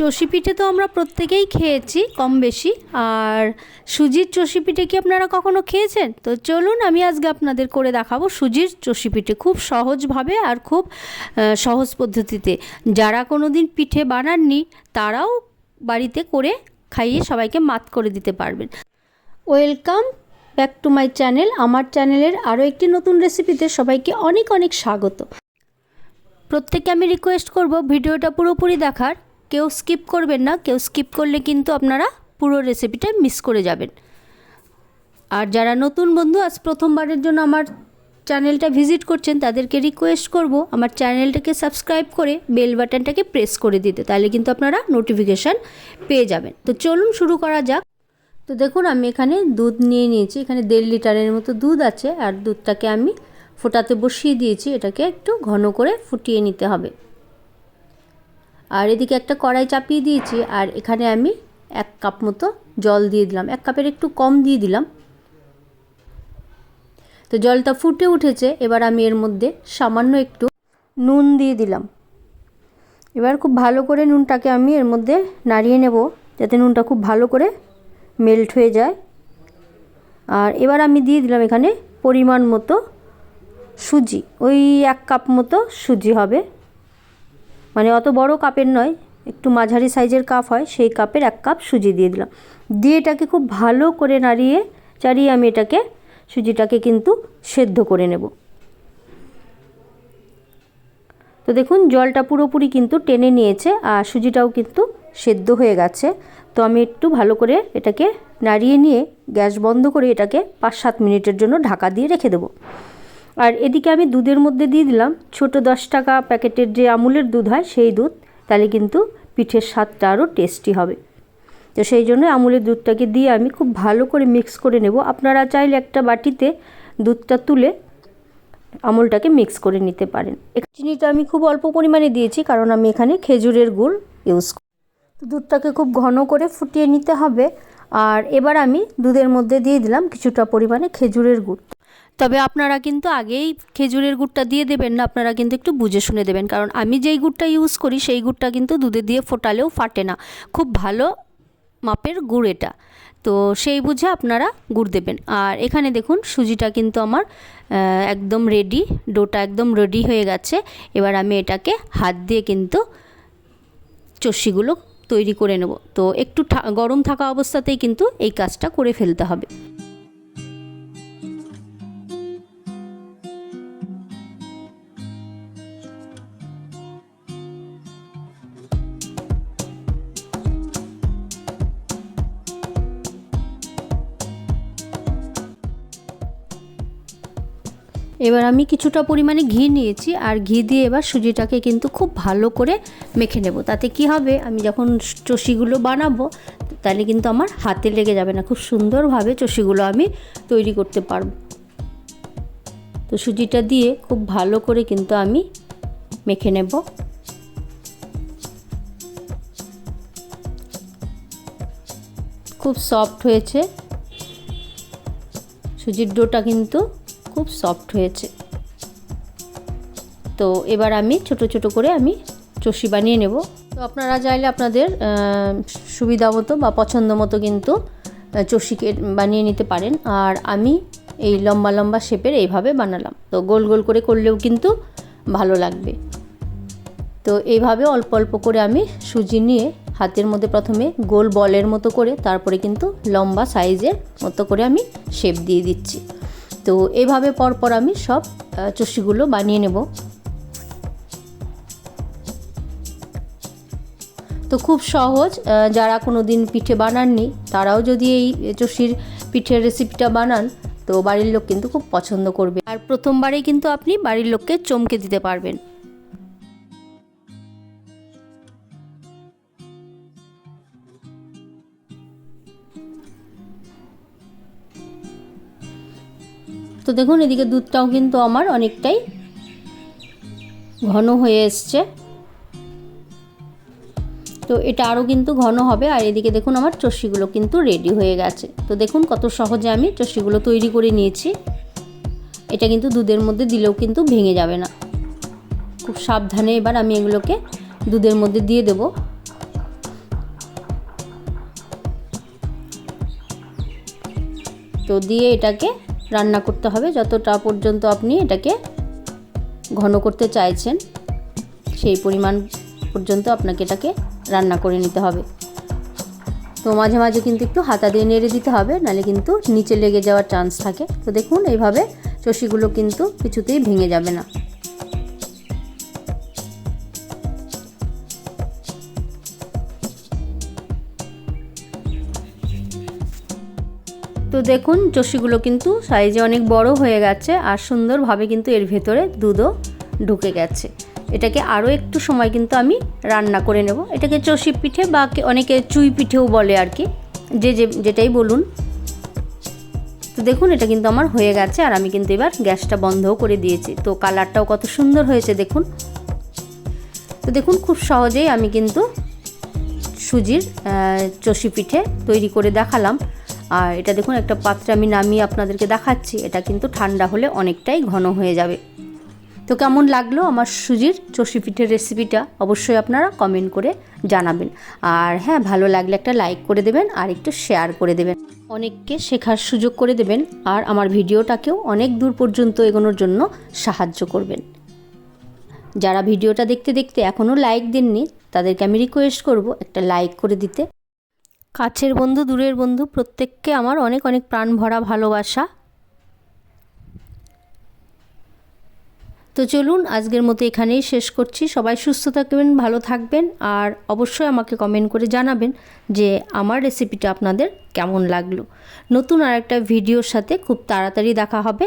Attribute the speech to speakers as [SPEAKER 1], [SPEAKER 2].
[SPEAKER 1] চষি পিঠে তো আমরা প্রত্যেকেই খেয়েছি কম বেশি। আর সুজির চষি পিঠে কি আপনারা কখনো খেয়েছেন? তো চলুন আমি আজকে আপনাদের করে দেখাবো সুজির চষি পিঠে খুব সহজভাবে আর খুব সহজ পদ্ধতিতে। যারা কোনো দিন পিঠে বানাননি, তারাও বাড়িতে করে খাইয়ে সবাইকে মাত করে দিতে পারবেন। Welcome back to my channel. আমার চ্যানেলের আরও একটি নতুন রেসিপিতে সবাইকে অনেক অনেক স্বাগত। প্রত্যেককে আমি রিকোয়েস্ট করব ভিডিওটা পুরোপুরি দেখার। কেউ স্কিপ করবেন না, কেউ স্কিপ করলে কিন্তু আপনারা পুরো রেসিপিটা মিস করে যাবেন। আর যারা নতুন বন্ধু, আজ প্রথমবারের জন্য আমার চ্যানেলটা ভিজিট করছেন, তাদেরকে রিকোয়েস্ট করব আমার চ্যানেলটাকে সাবস্ক্রাইব করে বেল বাটনটাকে প্রেস করে দিতে, তাহলে কিন্তু আপনারা নোটিফিকেশান পেয়ে যাবেন। তো চলুন শুরু করা যাক। তো দেখুন, আমি এখানে দুধ নিয়ে নিয়েছি, এখানে দেড় লিটারের মতো দুধ আছে, আর দুধটাকে আমি ফোটাতে বসিয়ে দিয়েছি, এটাকে একটু ঘন করে ফুটিয়ে নিতে হবে। আর এদিকে একটা কড়াই চাপিয়ে দিয়েছি, আর এখানে আমি এক কাপ মতো জল দিয়ে দিলাম। এক কাপের একটু কম দিয়ে দিলাম। তো জলটা ফুটে উঠেছে, এবার আমি এর মধ্যে সামান্য একটু নুন দিয়ে দিলাম। এবার খুব ভালো করে নুনটাকে আমি এর মধ্যে নাড়িয়ে নেব, যাতে নুনটা খুব ভালো করে মেল্ট হয়ে যায়। আর এবার আমি দিয়ে দিলাম এখানে পরিমাণ মতো সুজি, ওই এক কাপ মতো সুজি হবে। মানে অত বড় কাপের নয়, একটু মাঝারি সাইজের কাপ হয়, সেই কাপের এক কাপ সুজি দিয়ে দিলাম। দিয়ে এটাকে খুব ভালো করে নাড়িয়ে, চাড়িয়ে আমি এটাকে, সুজিটাকে কিন্তু সেদ্ধ করে নেব। তো দেখুন, জলটা পুরোপুরি কিন্তু টেনে নিয়েছে আর সুজিটাও কিন্তু সেদ্ধ হয়ে গেছে। তো আমি একটু ভালো করে এটাকে নাড়িয়ে নিয়ে গ্যাস বন্ধ করে এটাকে পাঁচ সাত মিনিটের জন্য ঢাকা দিয়ে রেখে দেবো। আর এদিকে আমি দুধের মধ্যে দিয়ে দিলাম ছোট দশ টাকা প্যাকেটের যে আমুলের দুধ হয় সেই দুধ, তাহলে কিন্তু পিঠের স্বাদটা আরও টেস্টি হবে। তো সেই জন্য আমুলের দুধটাকে দিয়ে আমি খুব ভালো করে মিক্স করে নেব। আপনারা চাইলে একটা বাটিতে দুধটা তুলে আমুলটাকে মিক্স করে নিতে পারেন। চিনিটা আমি খুব অল্প পরিমাণে দিয়েছি কারণ আমি এখানে খেজুরের গুড় ইউজ করি। দুধটাকে খুব ঘন করে ফুটিয়ে নিতে হবে। আর এবার আমি দুধের মধ্যে দিয়ে দিলাম কিছুটা পরিমাণে খেজুরের গুড়। তবে আপনারা কিন্তু আগেই খেজুরের গুড়টা দিয়ে দেবেন না, আপনারা কিন্তু একটু বুঝে শুনে দেবেন। কারণ আমি যেই গুড়টা ইউজ করি, সেই গুড়টা কিন্তু দুধে দিয়ে ফোটালেও ফাটে না। খুব ভালো মাপের গুড় এটা। তো সেই বুঝে আপনারা গুড় দেবেন। আর এখানে দেখুন, সুজিটা কিন্তু আমার একদম রেডি ডোটা একদম রেডি হয়ে গেছে। এবার আমি এটাকে হাত দিয়ে কিন্তু চষিগুলো তৈরি করে নেব। তো একটু গরম থাকা অবস্থাতেই কিন্তু এই কাজটা করে ফেলতে হবে। এবার আমি কিছুটা পরিমাণে ঘি নিয়েছি আর ঘি দিয়ে এবার সুজিটাকে কিন্তু খুব ভালো করে মেখে নেব। তাতে কি হবে? আমি যখন চষিগুলো বানাবো, তাহলে কিন্তু আমার হাতে লেগে যাবে না। খুব সুন্দরভাবে চষিগুলো আমি তৈরি করতে পারব। তো সুজিটা দিয়ে খুব ভালো করে কিন্তু আমি মেখে নেব। খুব সফট হয়েছে। সুজির ডোটা কিন্তু খুব সফট হয়েছে। তো এবার আমি ছোট ছোট করে আমি চষি বানিয়ে নেব। তো আপনারা চাইলে আপনাদের সুবিধা মতো বা পছন্দ মতো কিন্তু চষিকে বানিয়ে নিতে পারেন। আর আমি এই লম্বা লম্বা শেপের এইভাবে বানালাম। তো গোল গোল করে করলেও কিন্তু ভালো লাগবে। তো এইভাবে অল্প অল্প করে আমি সুজি নিয়ে হাতের মধ্যে প্রথমে গোল বলের মতো করে, তারপরে কিন্তু লম্বা সাইজের মতো করে আমি শেপ দিয়ে দিচ্ছি। তো এভাবে পরপর আমি সব চষিগুলো বানিয়ে নেব। তো খুব সহজ যারা কোনো দিন পিঠে বানাননি, তারাও যদি এই চষির পিঠের রেসিপিটা বানান, তো বাড়ির লোক কিন্তু খুব পছন্দ করবে। আর প্রথমবারেই কিন্তু আপনি বাড়ির লোককে চমকে দিতে পারবেন। তো দেখুন, এদিকে দুধটাও কিন্তু আমার অনেকটাই ঘন হয়ে এসছে। তো এটা আরও কিন্তু ঘন হবে, আর এদিকে দেখুন আমার চষিগুলো কিন্তু রেডি হয়ে গেছে। তো দেখুন কত সহজে আমি চষিগুলো তৈরি করে নিয়েছি। এটা কিন্তু দুধের মধ্যে দিলেও কিন্তু ভেঙে যাবে না। খুব সাবধানে এবার আমি এগুলোকে দুধের মধ্যে দিয়ে দেব। তো দিয়ে এটাকে রান্না করতে হবে। যতটা পর্যন্ত আপনি এটাকে ঘন করতে চাইছেন, সেই পরিমাণ পর্যন্ত আপনাকে এটাকে রান্না করে নিতে হবে। তো মাঝে মাঝে কিন্তু একটু হাতা দিয়ে নেড়ে দিতে হবে, নাহলে কিন্তু নিচে লেগে যাওয়ার চান্স থাকে। তো দেখুন, এইভাবে চষিগুলো কিন্তু কিছুতেই ভেঙে যাবে না। তো দেখুন, চষিগুলো কিন্তু সাইজে অনেক বড় হয়ে গেছে আর সুন্দরভাবে কিন্তু এর ভেতরে দুধও ঢুকে গেছে। এটাকে আরও একটু সময় কিন্তু আমি রান্না করে নেব। এটাকে চষি পিঠে বা অনেকে চুই পিঠেও বলে আর কি। যে যে যেটাই বলুন। তো দেখুন, এটা কিন্তু আমার হয়ে গেছে আর আমি কিন্তু এবার গ্যাসটা বন্ধও করে দিয়েছি। তো কালারটাও কত সুন্দর হয়েছে দেখুন। তো দেখুন, খুব সহজেই আমি কিন্তু সুজির চষি পিঠে তৈরি করে দেখালাম। আর এটা দেখুন, একটা পাত্রে আমি নামিয়ে আপনাদেরকে দেখাচ্ছি। এটা কিন্তু ঠান্ডা হলে অনেকটাই ঘন হয়ে যাবে। তো কেমন লাগল আমার সুজির চষি পিঠের রেসিপিটা অবশ্যই আপনারা কমেন্ট করে জানাবেন। আর হ্যাঁ ভালো লাগলে একটা লাইক করে দেবেন আর একটু শেয়ার করে দেবেন। অনেককে শেখার সুযোগ করে দেবেন আর আমার ভিডিওটাকেও অনেক দূর পর্যন্ত এগোনোর জন্য সাহায্য করবেন। যারা ভিডিওটা দেখতে দেখতে এখনও লাইক দেননি, তাদেরকে আমি রিকোয়েস্ট করব একটা লাইক করে দিতে। কাছের বন্ধু, দূরের বন্ধু, প্রত্যেককে আমার অনেক অনেক প্রাণ ভরা ভালোবাসা। তো চলুন, আজকের মতো এখানেই শেষ করছি। সবাই সুস্থ থাকবেন, ভালো থাকবেন, আর অবশ্যই আমাকে কমেন্ট করে জানাবেন যে আমার রেসিপিটা আপনাদের কেমন লাগল। নতুন আর একটা ভিডিওর সাথে খুব তাড়াতাড়ি দেখা হবে।